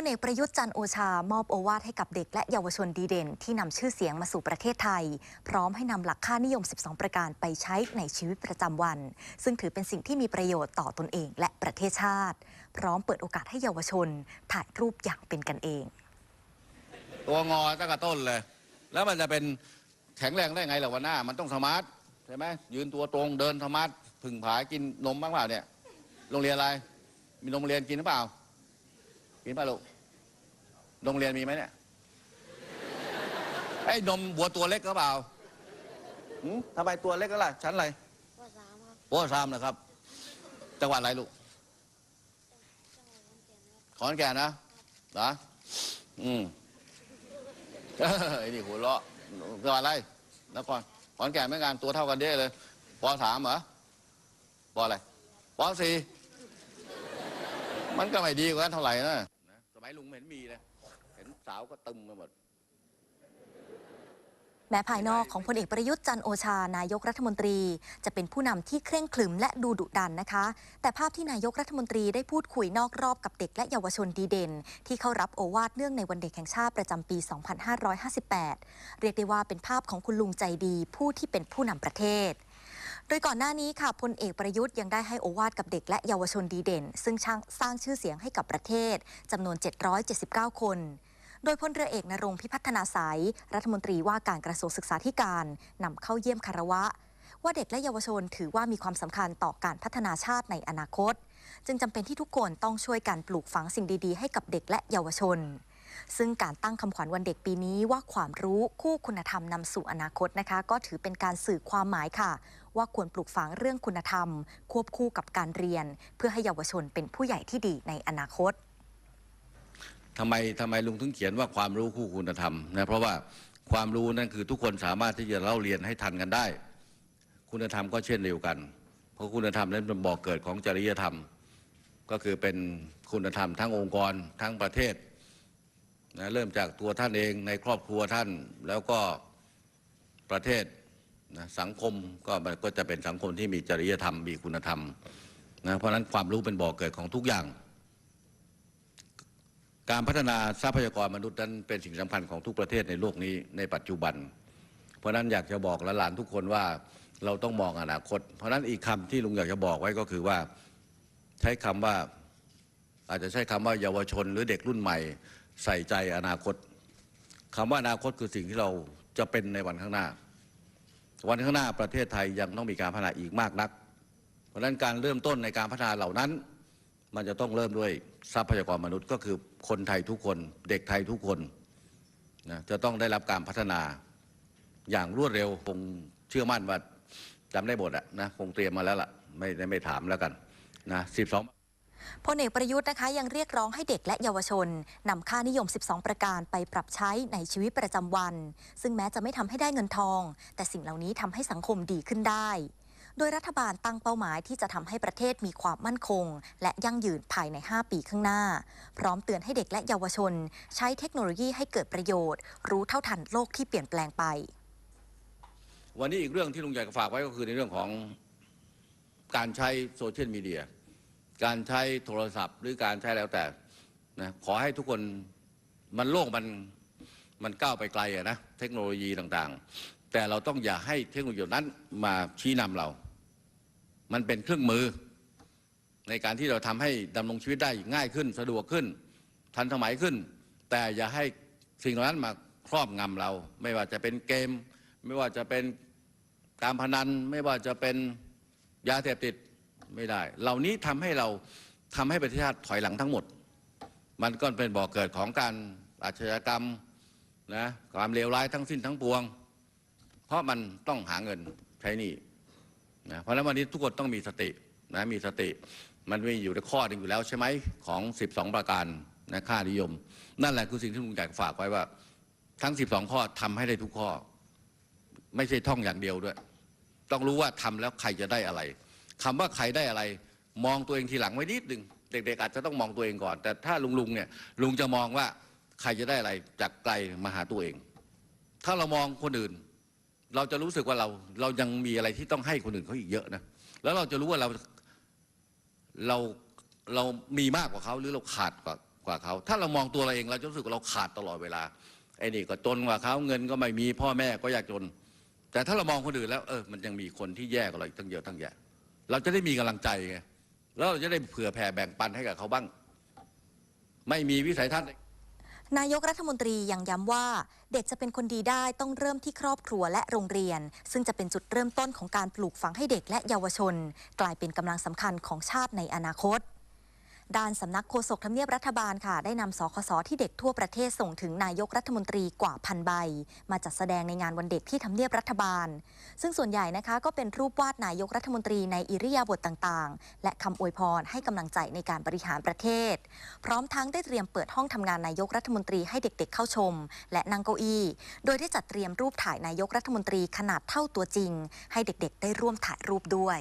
ลเอกประยุทธ์จันโอชามอบโอวาทให้กับเด็กและเยาวชนดีเด่น ที่นำชื่อเสียงมาสู่ประเทศไทย พร้อมให้นำหลักค่านิยม 12 ประการไปใช้ในชีวิตประจำวัน ซึ่งถือเป็นสิ่งที่มีประโยชน์ต่อตนเองและประเทศชาติ พร้อมเปิดโอกาสให้เยาวชน ถ่ายรูปอย่างเป็นกันเอง ตัวงอตั้งแต่ต้นเลย แล้วมันจะเป็นแข็งแรงได้ไงล่ะวันหน้า มันต้องสมาร์ทใช่ไหมยืนตัวตรงเดินสมาร์ทผึ่งผายกินนมบ้างเปล่าเนี่ยโรงเรียนอะไรมีโรงเรียนกินหรือเปล่า กินเปล่าลูกโรงเรียนมีไหมเนี่ยไอ้นมบัวตัวเล็กก็เปล่าหืมทำไมตัวเล็กก็ล่ะ ชั้นอะไรปสามครับปสามนะครับ จังหวัดอะไรลูกจังหวัดขอนแก่นครับขอนแก่นนะเหรออืมไอ้นี่หัวเราะจังหวัดอะไรนครขอนแก่นเหมือนกันตัวเท่ากันเด้เลยปสามเหรอปอะไรปสี่มันก็ไม่ดีกว่านั้นเท่าไหร่นะนะสมัย ลุงไม่เห็นมีเลยเห็นสาวก็ตึมไปหมดแม้ภายนอกของพลเอกประยุทธ์จันโอชานายกรัฐมนตรี จะเป็นผู้นำที่เคร่งขรึมและดูดุดันนะคะ แต่ภาพที่นายกรัฐมนตรีได้พูดคุยนอกรอบกับเด็กและเยาวชนดีเด่น ที่เข้ารับโอวาทเนื่องในวันเด็กแห่งชาติประจำปี 2558 เรียกได้ว่าเป็นภาพของคุณลุงใจดีผู้ที่เป็นผู้นำประเทศ โดยก่อนหน้านี้ค่ะพลเอกประยุทธ์ยังได้ให้โอวาทกับเด็กและเยาวชนดีเด่น ซึ่งสร้างชื่อเสียงให้กับประเทศจำนวน 779 คน โดยพลเรือเอกนรงพิพัฒนาสายรัฐมนตรีว่าการกระทรวงศึกษาธิการนำเข้าเยี่ยมคารวะ ว่าเด็กและเยาวชนถือว่ามีความสำคัญต่อการพัฒนาชาติในอนาคต จึงจำเป็นที่ทุกคนต้องช่วยกันปลูกฝังสิ่งดีๆ ให้กับเด็กและเยาวชนซึ่งการตั้งคำขวัญวันเด็กปีนี้ว่าความรู้คู่คุณธรรมนำสู่อนาคตนะคะ ก็ถือเป็นการสื่อความหมายค่ะ ว่าควรปลูกฝังเรื่องคุณธรรม ควบคู่กับการเรียน เพื่อให้เยาวชนเป็นผู้ใหญ่ที่ดีในอนาคตทำไมทำไมลุงถึงเขียนว่าความรู้คู่คุณธรรมนะเพราะว่าความรู้นั่นคือทุกคนสามารถที่จะเล่าเรียนให้ทันกันได้ คุณธรรมก็เช่นเดียวกัน เพราะคุณธรรมนั้นเป็นบ่อกเกิดของจริยธรรม ก็คือเป็นคุณธรรมทั้งองค์กรทั้งประเทศนะเริ่มจากตัวท่านเองในครอบครัวท่านแล้วก็ประเทศ นะสังคมก็มันก็จะเป็นสังคมที่มีจริยธรรมมีคุณธรรมนะเพราะฉะนั้นความรู้เป็นบ่อกเกิดของทุกอย่าง การพัฒนาทรัพยากรมนุษย์นั้นเป็นสิ่งสำคัญของทุกประเทศในโลกนี้ในปัจจุบัน เพราะฉะนั้นอยากจะบอกหลานทุกคนว่าเราต้องมองอนาคต เพราะฉะนั้นอีกคำที่ลุงอยากจะบอกไว้ก็คือว่า ใช้คำว่า อาจจะใช้คำว่าเยาวชน หรือเด็กรุ่นใหม่ใส่ใจอนาคตคำว่าอนาคตคือสิ่งที่เราจะเป็นในวันข้างหน้า วันข้างหน้าประเทศไทยยังต้องมีการพัฒนาอีกมากนัก เพราะฉะนั้นการเริ่มต้นในการพัฒนาเหล่านั้น มันจะต้องเริ่มด้วยทรัพยากรมนุษย์ก็คือคนไทยทุกคน เด็กไทยทุกคนนะจะต้องได้รับการพัฒนาอย่างรวดเร็วคงเชื่อมั่นว่าจำได้หมดอะนะคงเตรียมมาแล้วล่ะไม่ได้ไม่ถามแล้วกันนะ12 พลเอกประยุทธ์นะคะยังเรียกร้องให้เด็กและเยาวชนนำค่านิยม 12 ประการไปปรับใช้ในชีวิตประจำวัน ซึ่งแม้จะไม่ทำให้ได้เงินทอง แต่สิ่งเหล่านี้ทำให้สังคมดีขึ้นได้ โดยรัฐบาลตั้งเป้าหมายที่จะทำให้ประเทศมีความมั่นคง และยั่งยืนภายใน 5 ปีข้างหน้า พร้อมเตือนให้เด็กและเยาวชน ใช้เทคโนโลยีให้เกิดประโยชน์ รู้เท่าทันโลกที่เปลี่ยนแปลงไป วันนี้อีกเรื่องที่ลุงอยากจะฝากไว้ก็คือในเรื่องของการใช้โซเชียลมีเดีย การใช้โทรศัพท์ หรือการใช้แล้วแต่นะขอให้ทุกคนมันโลกมันมันก้าวไปไกลอะนะเทคโนโลยีต่างๆ แต่เราต้องอย่าให้เทคโนโลยีนั้นมาชี้นำเรา มันเป็นเครื่องมือ ในการที่เราทำให้ดำรงชีวิตได้ง่ายขึ้น สะดวกขึ้น ทันสมัยขึ้น แต่อย่าให้สิ่งเหล่านั้นมาครอบงำเรา ไม่ว่าจะเป็นเกม ไม่ว่าจะเป็นการพนัน ไม่ว่าจะเป็นยาเสพติด ไม่ได้ เหล่านี้ทำให้เราทำให้ประเทศชาติถอยหลังทั้งหมด มันก็เป็นบ่อกเกิดของการอาชญากรรมนะความเลวร้ายทั้งสิ้นทั้งปวง เพราะมันต้องหาเงินใช้นี่นะเพราะฉะนั้นวันนี้ทุกคนต้องมีสตินะมีสติมันมีอยู่ในข้อหนึ่งอยู่แล้วใช่ไหมของ 12 ประการนะค่านิยม นั่นแหละคือสิ่งที่ลุงอยากฝากไว้ว่า ทั้ง 12 ข้อทำให้ได้ทุกข้อ ไม่ใช่ท่องอย่างเดียวด้วย ต้องรู้ว่าทำแล้วใครจะได้อะไร คำว่าใครได้อะไร มองตัวเองทีหลังไว้นิดหนึ่งเด็กๆอาจจะต้องมองตัวเองก่อน แต่ถ้าลุงลุงๆเนี่ยลุงจะมองว่าใครจะได้อะไรจากไกลมาหาตัวเอง ถ้าเรามองคนอื่น เราจะรู้สึกว่าเราเรายังมีอะไรที่ต้องให้คนอื่นเขาอีกเยอะนะแล้วเราจะรู้ว่าเราเราเรามีมากกว่าเขาหรือเราขาดกว่ากว่าเขา ถ้าเรามองตัวเราเองเราจะรู้สึกว่าเราขาดตลอดเวลาไอ้นี่ก็จนกว่าเขาเงินก็ไม่มีพ่อแม่ก็ยากจน แต่ถ้าเรามองคนอื่นแล้วเออมันยังมีคนที่แย่กว่าเราอีกตั้งเยอะตั้งแยะ เราจะได้มีกำลังใจไงแล้วเราจะได้เผื่อแผ่แบ่งปันให้กับเขาบ้าง ไม่มีวิสัยทัศน์นายกรัฐมนตรียังย้ำว่า เด็กจะเป็นคนดีได้ต้องเริ่มที่ครอบครัวและโรงเรียน ซึ่งจะเป็นจุดเริ่มต้นของการปลูกฝังให้เด็กและเยาวชน กลายเป็นกำลังสำคัญของชาติในอนาคต ด้านสำนักโฆษกทำเนียบรัฐบาลค่ะ ได้นำสคสที่เด็กทั่วประเทศส่งถึงนายกรัฐมนตรีกว่าพันใบ มาจัดแสดงในงานวันเด็กที่ทำเนียบรัฐบาล ซึ่งส่วนใหญ่นะคะก็เป็นรูปวาดนายกรัฐมนตรีในอิริยาบถต่างๆ และคำอวยพรให้กำลังใจในการบริหารประเทศ พร้อมทั้งได้เตรียมเปิดห้องทำงานนายกรัฐมนตรีให้เด็กๆ เข้าชม และนั่งเก้าอี้ โดยได้จัดเตรียมรูปถ่ายนายกรัฐมนตรีขนาดเท่าตัวจริง ให้เด็กๆ ได้ร่วมถ่ายรูปด้วย